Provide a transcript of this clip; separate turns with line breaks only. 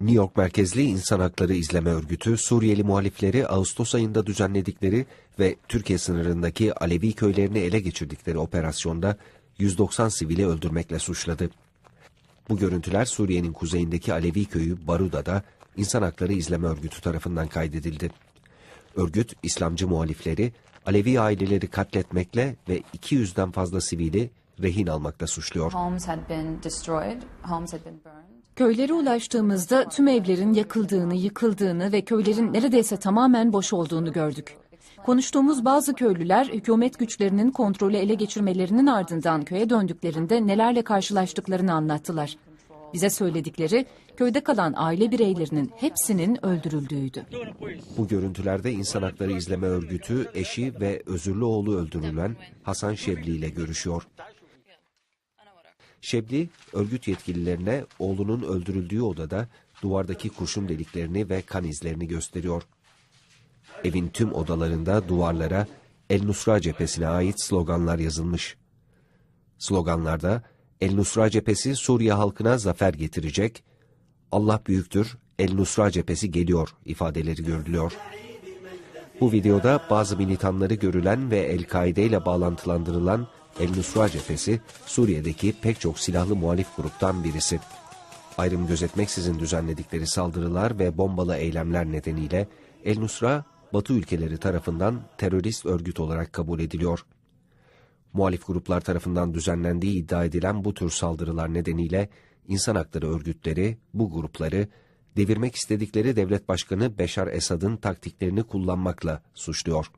New York merkezli İnsan Hakları İzleme Örgütü, Suriyeli muhalifleri Ağustos ayında düzenledikleri ve Türkiye sınırındaki Alevi köylerini ele geçirdikleri operasyonda 190 sivili öldürmekle suçladı. Bu görüntüler Suriye'nin kuzeyindeki Alevi köyü Baruda'da İnsan Hakları İzleme Örgütü tarafından kaydedildi. Örgüt, İslamcı muhalifleri Alevi aileleri katletmekle ve 200'den fazla sivili rehin almakla suçluyor.
Köylere ulaştığımızda tüm evlerin yakıldığını, yıkıldığını ve köylerin neredeyse tamamen boş olduğunu gördük. Konuştuğumuz bazı köylüler hükümet güçlerinin kontrolü ele geçirmelerinin ardından köye döndüklerinde nelerle karşılaştıklarını anlattılar. Bize söyledikleri köyde kalan aile bireylerinin hepsinin öldürüldüğüydü.
Bu görüntülerde İnsan Hakları İzleme Örgütü eşi ve özürlü oğlu öldürülen Hasan Şebli ile görüşüyor. Şebli, örgüt yetkililerine oğlunun öldürüldüğü odada duvardaki kurşun deliklerini ve kan izlerini gösteriyor. Evin tüm odalarında duvarlara El Nusra cephesine ait sloganlar yazılmış. Sloganlarda El Nusra cephesi Suriye halkına zafer getirecek, Allah büyüktür, El Nusra cephesi geliyor ifadeleri görülüyor. Bu videoda bazı militanları görülen ve El-Kaide ile bağlantılandırılan El-Nusra cephesi Suriye'deki pek çok silahlı muhalif gruptan birisi. Ayrım gözetmeksizin düzenledikleri saldırılar ve bombalı eylemler nedeniyle El-Nusra, Batı ülkeleri tarafından terörist örgüt olarak kabul ediliyor. Muhalif gruplar tarafından düzenlendiği iddia edilen bu tür saldırılar nedeniyle insan hakları örgütleri bu grupları devirmek istedikleri devlet başkanı Beşar Esad'ın taktiklerini kullanmakla suçluyor.